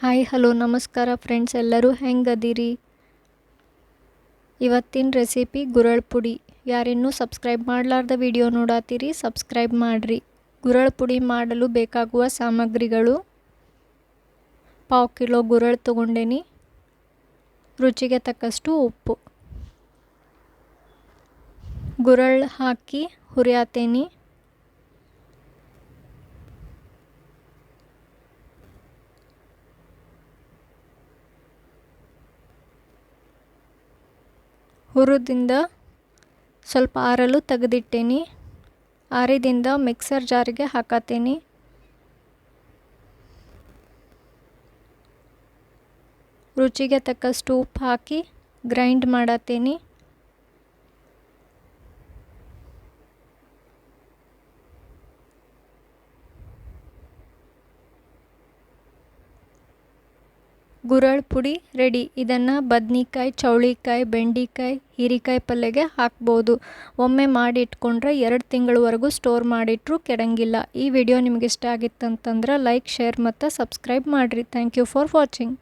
Hi, hello, ನಮಸ್ಕಾರ friends ಎಲ್ಲರೂ ಹೆಂಗದಿರಿ? ಇವತ್ತಿನ ರೆಸಿಪಿ ಗುರಳ್ ಪುಡಿ. ಯಾರಿನ್ನೂ ಸಬ್ಸ್ಕ್ರೈಬ್ ಮಾಡಲಾರ್ದ ವಿಡಿಯೋ ನೋಡಾತೀರಿ ಸಬ್ಸ್ಕ್ರೈಬ್ ಮಾಡಿರಿ. ಗುರಳ್ ಪುಡಿ ಮಾಡಲು ಬೇಕಾಗುವ ಸಾಮಗ್ರಿಗಳು. ಪಾವು ಕಿಲೋ ಗುರಳ್ ತಗೊಂಡೇನಿ. ರುಚಿಗೆ ತಕ್ಕಷ್ಟು ಉಪ್ಪು. ಗುರಳ್ ಹಾಕಿ ಹುರಿಯಾತೇನಿ. ಹುರಿದಿಂದ ಸ್ವಲ್ಪ ಆರಲು ತೆಗೆದಿಟ್ಟೇನಿ. ಆರಿದಿಂದ ಮಿಕ್ಸರ್ ಜಾರಿಗೆ ಹಾಕತ್ತೀನಿ ರುಚಿಗೆ ತಕ್ಕಷ್ಟು ಉಪ್ಪು ಹಾಕಿ ಗ್ರೈಂಡ್ ಮಾಡತ್ತೇನಿ ಗುರಳ್ ಪುಡಿ ರೆಡಿ. ಇದನ್ನು ಬದ್ನಿಕಾಯಿ, ಚೌಳಿಕಾಯಿ, ಬೆಂಡಿಕಾಯಿ, ಹೀರಿಕಾಯಿ ಪಲ್ಯಗೆ ಹಾಕ್ಬೋದು. ಒಮ್ಮೆ ಮಾಡಿಟ್ಕೊಂಡ್ರೆ ಎರಡು ತಿಂಗಳವರೆಗೂ ಸ್ಟೋರ್ ಮಾಡಿಟ್ರೂ ಕೆಡಂಗಿಲ್ಲ. ಈ ವಿಡಿಯೋ ನಿಮ್ಗೆ ಇಷ್ಟ ಆಗಿತ್ತಂತಂದ್ರೆ ಲೈಕ್ ಶೇರ್ ಮತ್ತು ಸಬ್ಸ್ಕ್ರೈಬ್ ಮಾಡಿರಿ. Thank you for watching